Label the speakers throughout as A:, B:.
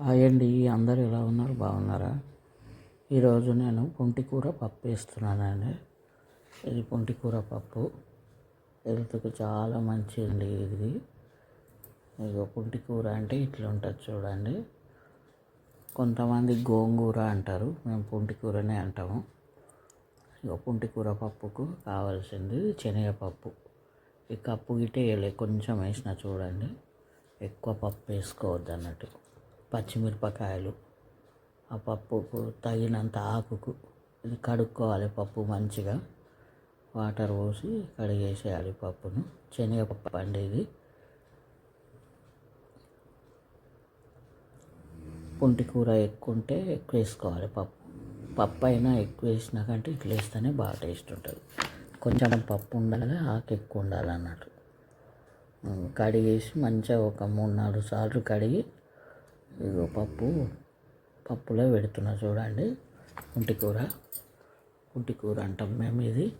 A: Hi అండి అందరు ఎలా ఉన్నారు? బాగున్నారా? ఈరోజు నేను పుంటికూర పప్పు వేస్తున్నానండి. ఇది పుంటికూర పప్పు. హెల్త్కు చాలా మంచిది ఇది. ఇగో పుంటికూర అంటే ఇట్లా ఉంటుంది చూడండి. కొంతమంది గోంగూర అంటారు. మేము పుంటికూరనే అంటాము. ఇక పుంటికూర పప్పుకు కావాల్సింది శనగపప్పు. ఈ కప్పు గిట్టే వేయలే కొంచెం వేసిన చూడండి. ఎక్కువ పప్పు వేసుకోవద్దు అన్నట్టు పచ్చిమిరపకాయలు ఆ పప్పుకు తగినంత ఆకుకు ఇది కడుక్కోవాలి పప్పు మంచిగా. వాటర్ పోసి కడిగేసేయాలి పప్పును. శనగపప్పు అండి ఇది. పుంటి కూర ఎక్కువ ఉంటే ఎక్కువ వేసుకోవాలి పప్పు. పప్పు అయినా ఎక్కువ వేసినా కంటే ఇట్లా వేస్తేనే బాగా టేస్ట్ ఉంటుంది. కొంచెం పప్పు ఉండాలి ఆకు ఎక్కువ ఉండాలి అన్నట్టు. కడిగేసి మంచిగా ఒక మూడు నాలుగు సార్లు కడిగి ఇగో పప్పు. పప్పులో పెడుతున్నా చూడండి. పుంటి కూర. పుంటి కూర అంటాం మేము ఇది.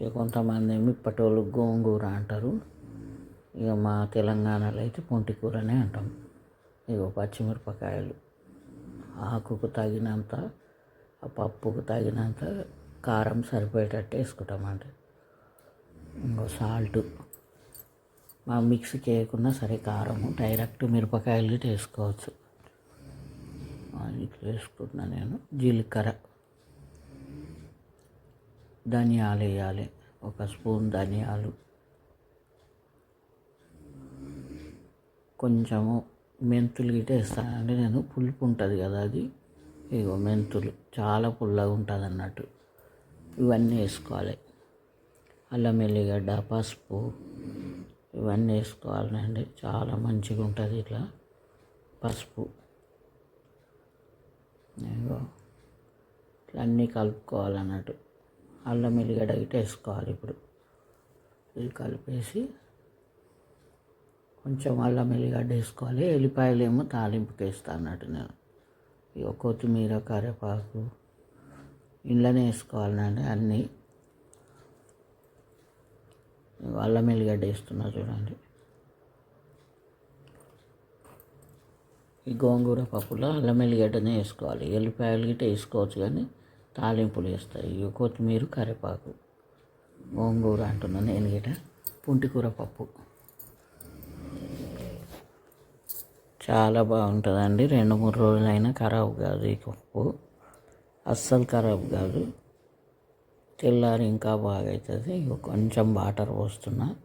A: ఇక కొంతమంది మిప్పటోళ్ళు గోంగూర అంటారు. ఇక మా తెలంగాణలో అయితే పుంటి కూరనే అంటాం. ఇగో పచ్చిమిరపకాయలు. ఆకుకు తగినంత ఆ పప్పుకు తగినంత కారం సరిపోయేటట్టు వేసుకుంటామండి. ఇంకో సాల్ట్. మిక్స్ చేయకుండా సరే కారము డైరెక్ట్ మిరపకాయలు వేసుకోవచ్చు ఇట్లా వేసుకుంటున్నా నేను. జీలకర్ర. ధనియాలు వేయాలి. ఒక స్పూన్ ధనియాలు. కొంచెము మెంతులు గిట్ట వేస్తానంటే నేను పులుపు ఉంటుంది కదా అది. ఇగో మెంతులు. చాలా పుల్లగా ఉంటుంది అన్నట్టు. ఇవన్నీ వేసుకోవాలి. అల్లం ఎల్లిగడ్డ పసుపు. ఇవన్నీ వేసుకోవాలండి. చాలా మంచిగా ఉంటుంది ఇట్లా పసుపు. ఇట్లా అన్నీ కలుపుకోవాలన్నట్టు. అల్లం ఎల్లిగడ్డ గిట్ట వేసుకోవాలి ఇప్పుడు. ఇది కలిపేసి కొంచెం అల్లం ఎల్లిగడ్డ వేసుకోవాలి. ఎల్లిపాయలు ఏమో తాలింపుకి వేస్తా అన్నట్టు నేను. ఇక కొత్తిమీర కరివేపాకు ఇంట్లోనే వేసుకోవాలండి అన్నీ. అల్లం ఎల్లిగడ్డ వేస్తున్నా చూడండి. ఈ గోంగూర పప్పులో అల్లం ఎల్లిగడ్డనే వేసుకోవాలి. ఎల్లిపాయలు గిట్ట వేసుకోవచ్చు కానీ తాలింపులు వేస్తాయి. కొత్తిమీర కరివేపాకు గోంగూర అంటున్నాను నేను గిట పుంటికూర పప్పు. చాలా బాగుంటుందండి. రెండు మూడు రోజులైనా ఖరాబ్ కాదు ఈ పప్పు. అస్సలు ఖరాబ్ కాదు. తెల్లారి ఇంకా బాగా అవుతుంది కొంచెం వాటర్ పోస్తున్నా.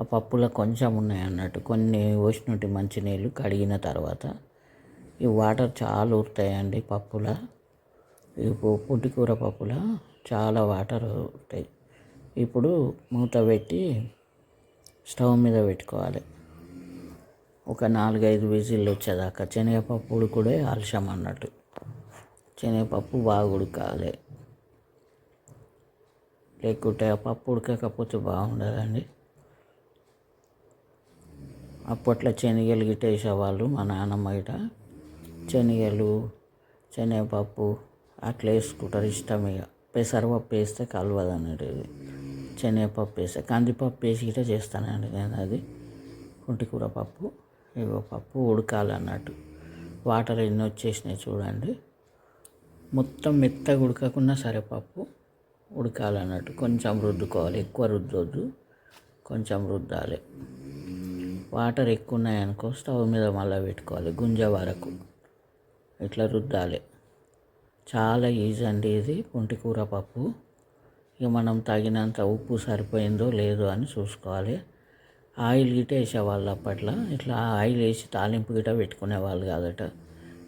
A: ఆ పప్పులో కొంచెం ఉన్నాయి అన్నట్టు. కొన్ని పోసినట్టు మంచినీళ్ళు కడిగిన తర్వాత. ఈ వాటర్ చాలా ఉరుతాయండి పప్పులో. ఈ పుట్టికూర పప్పులో చాలా వాటర్ ఉంటాయి ఇప్పుడు మూత పెట్టి స్టవ్ మీద పెట్టుకోవాలి. ఒక నాలుగైదు విజిల్లు వచ్చేదాకా. శనగపప్పు ఉడుకుడే ఆలస్యం అన్నట్టు శనగపప్పు బాగా ఉడకాలి. లేకుంటే పప్పు ఉడకకపోతే బాగుండదండి. అప్పట్లో శనగలు గిట్ట వేసేవాళ్ళు మా నాన్నమ్మ గిట శనగలు శనగపప్పు అట్లా వేసుకుంటారు ఇష్టం ఇక పెసరపప్పు వేస్తే కలవదు అనేది శనగపప్పు వేస్తే కందిపప్పు వేసి గిట్ట చేస్తానండి నేను అది. కుంటికూర పప్పు ఇగో పప్పు ఉడకాలన్నట్టు. వాటర్ ఎన్ని వచ్చేసినాయి చూడండి. మొత్తం మెత్తగా ఉడకకుండా సరే పప్పు. ఉడకాలన్నట్టు కొంచెం రుద్దుకోవాలి. ఎక్కువ రుద్దొద్దు. కొంచెం రుద్దాలి. వాటర్ ఎక్కువ ఉన్నాయనుకో స్టవ్ మీద మళ్ళీ పెట్టుకోవాలి. గుంజ వరకు ఇట్లా రుద్దాలి. చాలా ఈజీ అండి ఇది. పుంటికూర పప్పు. ఇక మనం తగినంత ఉప్పు సరిపోయిందో లేదో అని చూసుకోవాలి. ఆయిల్ గిట్ట వేసేవాళ్ళు అప్పట్లో ఇట్లా ఆయిల్ వేసి తాలింపు గిట్ట పెట్టుకునేవాళ్ళు కాదట.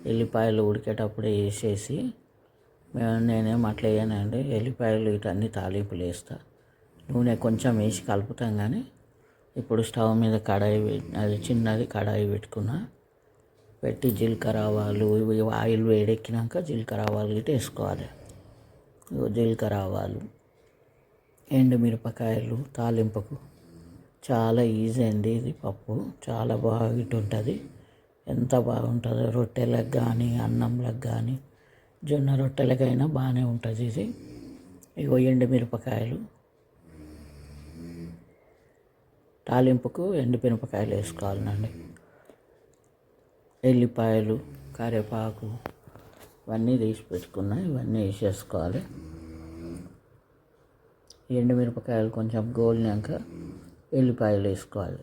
A: ఎల్లిపాయలు ఉడికేటప్పుడే వేసేసి నేనేం అట్లా వేయనండి ఎల్లిపాయలు ఇటన్నీ తాలింపులు వేస్తా. నూనె కొంచెం వేసి కలుపుతాం కానీ ఇప్పుడు స్టవ్ మీద కడాయి అది చిన్నది కడాయి పెట్టుకున్నా. పెట్టి జీలకర్ర ఆవాలు ఇవి ఆయిల్ వేడెక్కినాక జీలకర్ర ఆవాలు గిట్ట వేసుకోవాలి. జీలకర్ర ఆవాలు ఎండుమిరపకాయలు తాలింపుకు. చాలా ఈజీ అండి ఇది పప్పు. చాలా బాగా ఉంటుంది ఎంత బాగుంటుందో రొట్టెలకు కానీ అన్నంలకు కానీ జొన్న రొట్టెలకైనా బాగానే ఉంటుంది ఇది ఇగో ఎండుమిరపకాయలు తాలింపుకు ఎండుమిరపకాయలు వేసుకోవాలండి ఎల్లిపాయలు కరివేపాకు ఇవన్నీ తీసి పెట్టుకున్నా ఇవన్నీ వేసేసుకోవాలి. ఎండుమిరపకాయలు కొంచెం గోలినాక ఎల్లిపాయలు వేసుకోవాలి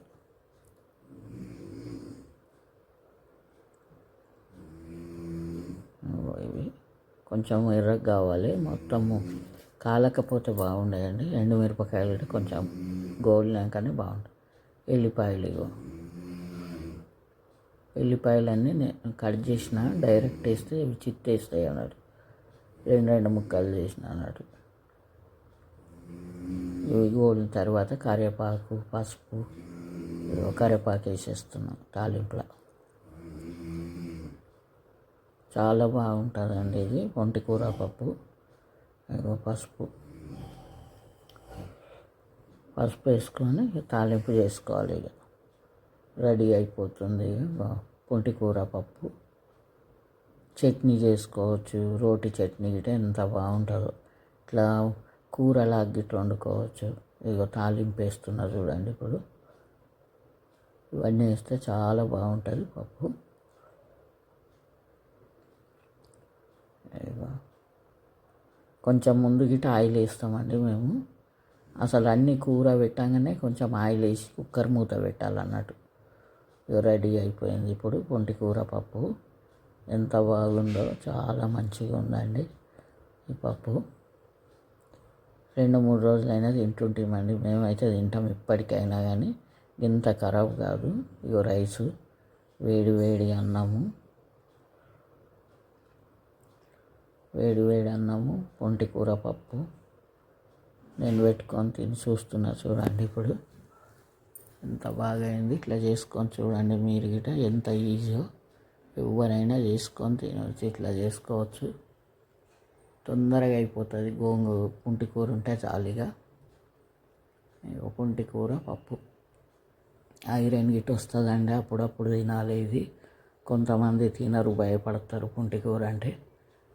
A: ఇవి కొంచెం ఎర్రగా కావాలి. మొత్తము కాలకపోతే బాగుండదండి. ఎండుమిరపకాయలు అంటే కొంచెం గోలినాకనే బాగుంటుంది ఎల్లిపాయలు ఇగో. ఎల్లిపాయలన్నీ నేను కట్ చేసిన డైరెక్ట్ వేస్తే ఇవి చిత్తేస్తాయి అన్నాడు రెండు రెండు ముక్కలు చేసిన అన్నాడు ఇవి గోలిన తర్వాత కరివేపాకు పసుపు కరివేపాకు వేసేస్తున్నాం తాలింపులో. చాలా బాగుంటుందండి ఇది. వంటి కూర పప్పు పసుపు. పసుపు వేసుకొని తాలింపు చేసుకోవాలి ఇక. రెడీ అయిపోతుంది పొంటి కూర పప్పు. చట్నీ చేసుకోవచ్చు రోటి చట్నీ గిట్ట ఎంత బాగుంటుందో. ఇట్లా కూరలా గిట్ల వండుకోవచ్చు. ఇక తాలింపు వేస్తున్నారు చూడండి ఇప్పుడు. ఇవన్నీ వేస్తే చాలా బాగుంటుంది పప్పు. కొంచెం ముందు గిట్ట ఆయిల్ వేస్తామండి మేము. అసలు అన్ని కూర పెట్టగానే కొంచెం ఆయిల్ వేసి కుక్కర్ మూత పెట్టాలన్నట్టు. రెడీ అయిపోయింది ఇప్పుడు పొంటి కూర పప్పు. ఎంత బాగుందో చాలా మంచిగా ఉందండి ఈ పప్పు. రెండు మూడు రోజులైనా తింటుంటామండి మేమైతే తింటాం ఇప్పటికైనా కానీ. ఇంత ఖరాబ్ కాదు. ఇగో రైసు వేడి వేడి అన్నము. వేడి వేడి అన్నము పొంటి కూర పప్పు నేను పెట్టుకొని తిని చూస్తున్నా చూడండి ఇప్పుడు. ఎంత బాగా అయింది ఇట్లా చేసుకొని చూడండి మీరు గిట ఎంత ఈజీయో ఎవరైనా చేసుకొని తినవచ్చు ఇట్లా చేసుకోవచ్చు. తొందరగా అయిపోతుంది. గోంగూర పుంటి కూర ఉంటే చాలిగా పుంటి కూర పప్పు. ఐరన్ గిట్ వస్తుందండి అప్పుడప్పుడు తినాలి ఇది. కొంతమంది తినరు భయపడతారు పుంటి కూర అంటే.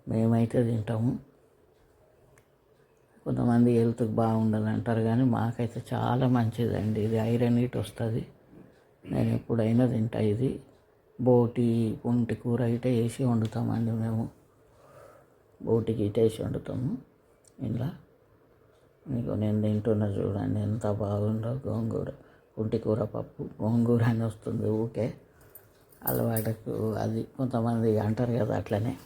A: మేమైతే తింటాము. కొంతమంది హెల్త్కి బాగుండదు అంటారు కానీ మాకైతే చాలా మంచిదండి. ఇది ఐరన్ ఇటు వస్తుంది. నేను ఎప్పుడైనా తింటా. ఇది బోటి పుంటి కూర ఇట వేసి వండుతామండి మేము. బోటికి ఇటే వేసి వండుతాము. ఇలా. మీకు నేను తింటున్నా చూడండి. ఎంత బాగుందో గోంగూర. పుంటి కూర పప్పు. గోంగూర అని వస్తుంది ఊకే అలవాటుకు అది కొంతమంది అంటారు కదా అట్లనే.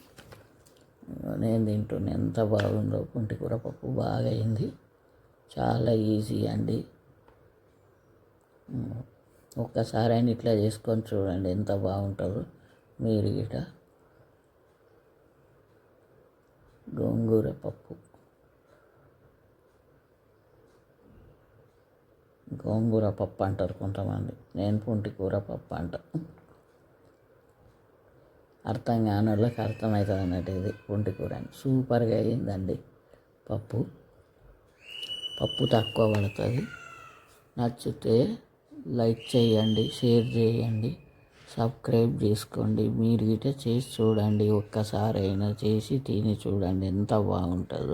A: నేను తింటున్నా ఎంత బాగుందో పుంటికూర పప్పు బాగా అయింది చాలా ఈజీ అండి. ఒక్కసారి అయినా ఇట్లా చేసుకొని చూడండి ఎంత బాగుంటుందో మీరు గిట. గోంగూర పప్పు. గోంగూర పప్పు అంటారు కొంతమంది. నేను పుంటి కూర పప్పు అంట. అర్థం కాని వాళ్ళకి అర్థమవుతుంది అన్నట్టు ఇది ఒంటి కూర. అని సూపర్గా అయిందండి పప్పు. పప్పు తక్కువ పడుతుంది. నచ్చితే లైక్ చేయండి షేర్ చేయండి సబ్స్క్రైబ్ చేసుకోండి. మీరు గిట్ట చేసి చూడండి. ఒక్కసారి అయినా చేసి తిని చూడండి. ఎంత బాగుంటుందో.